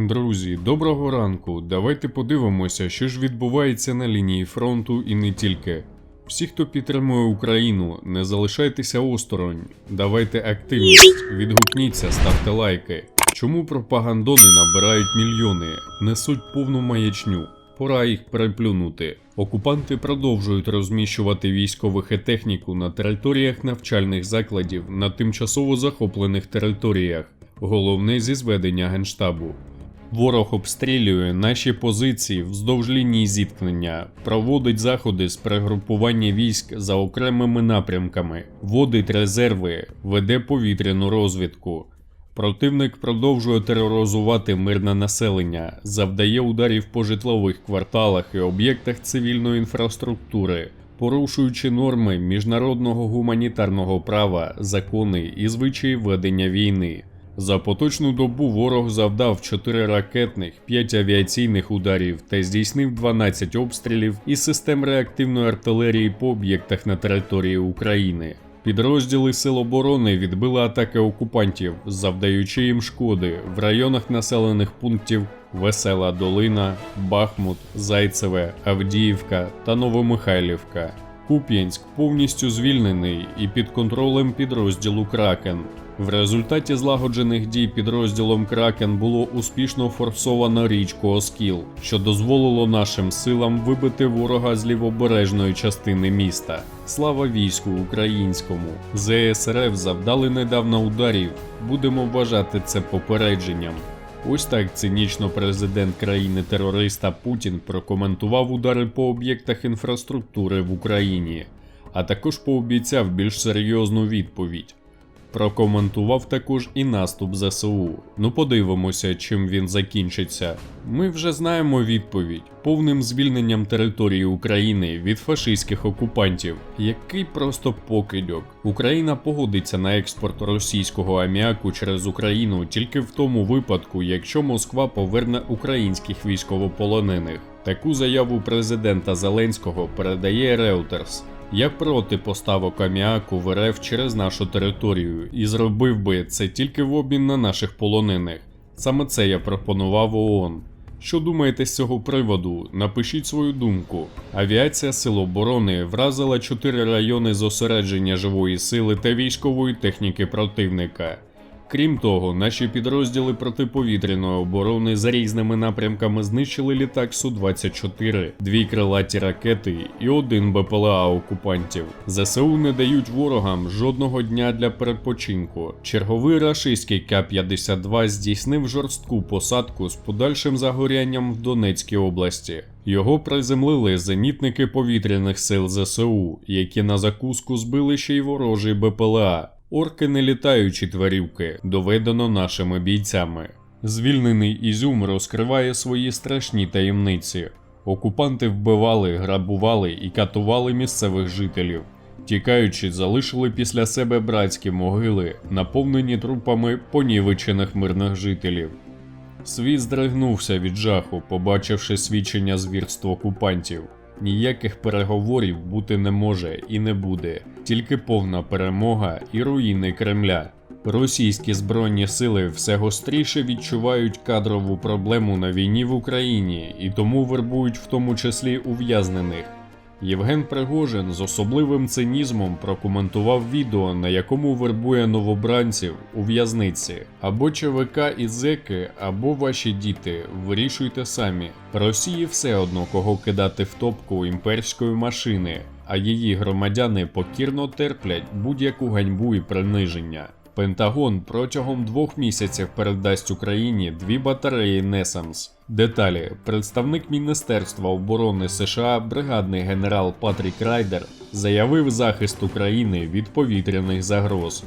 Друзі, доброго ранку. Давайте подивимося, що ж відбувається на лінії фронту і не тільки. Всі, хто підтримує Україну, не залишайтеся осторонь. Давайте активність, відгукніться, ставте лайки. Чому пропагандони набирають мільйони, несуть повну маячню? Пора їх переплюнути. Окупанти продовжують розміщувати військових і техніку на територіях навчальних закладів на тимчасово захоплених територіях. Головне зі зведення генштабу. Ворог обстрілює наші позиції вздовж лінії зіткнення, проводить заходи з перегрупування військ за окремими напрямками, вводить резерви, веде повітряну розвідку. Противник продовжує тероризувати мирне населення, завдає ударів по житлових кварталах і об'єктах цивільної інфраструктури, порушуючи норми міжнародного гуманітарного права, закони і звичаї ведення війни. За поточну добу ворог завдав 4 ракетних, 5 авіаційних ударів та здійснив 12 обстрілів із систем реактивної артилерії по об'єктах на території України. Підрозділи Сил оборони відбили атаки окупантів, завдаючи їм шкоди в районах населених пунктів Весела Долина, Бахмут, Зайцеве, Авдіївка та Новомихайлівка. Куп'янськ повністю звільнений і під контролем підрозділу Кракен. В результаті злагоджених дій підрозділом Кракен було успішно форсовано річку Оскіл, що дозволило нашим силам вибити ворога з лівобережної частини міста. Слава війську українському! ЗСРФ завдали недавно ударів. Будемо вважати це попередженням. Ось так цинічно президент країни-терориста Путін прокоментував удари по об'єктах інфраструктури в Україні, а також пообіцяв більш серйозну відповідь. Прокоментував також і наступ ЗСУ. Ну подивимося, чим він закінчиться. Ми вже знаємо відповідь повним звільненням території України від фашистських окупантів, який просто покидьок. Україна погодиться на експорт російського аміаку через Україну тільки в тому випадку, якщо Москва поверне українських військовополонених. Таку заяву президента Зеленського передає Reuters. Я проти поставок аміаку в РФ через нашу територію і зробив би це тільки в обмін на наших полонених. Саме це я пропонував ООН. Що думаєте з цього приводу? Напишіть свою думку. Авіація Сил оборони вразила чотири райони зосередження живої сили та військової техніки противника. Крім того, наші підрозділи протиповітряної оборони за різними напрямками знищили літак Су-24, дві крилаті ракети і один БПЛА окупантів. ЗСУ не дають ворогам жодного дня для перепочинку. Черговий рашистський К-52 здійснив жорстку посадку з подальшим загорянням в Донецькій області. Його приземлили зенітники повітряних сил ЗСУ, які на закуску збили ще й ворожий БПЛА. Орки не літаючі тварівки, доведено нашими бійцями. Звільнений Ізюм розкриває свої страшні таємниці. Окупанти вбивали, грабували і катували місцевих жителів. Тікаючи, залишили після себе братські могили, наповнені трупами понівечених мирних жителів. Світ здригнувся від жаху, побачивши свідчення звірств окупантів. Ніяких переговорів бути не може і не буде, тільки повна перемога і руїни Кремля. Російські збройні сили все гостріше відчувають кадрову проблему на війні в Україні і тому вербують в тому числі ув'язнених. Євген Пригожин з особливим цинізмом прокоментував відео, на якому вербує новобранців у в'язниці. Або ЧВК і зеки, або ваші діти. Вирішуйте самі. Росії все одно кого кидати в топку імперської машини, а її громадяни покірно терплять будь-яку ганьбу і приниження. Пентагон протягом двох місяців передасть Україні дві батареї Несамс. Деталі представник Міністерства оборони США, бригадний генерал Патрік Райдер, заявив захист України від повітряних загроз.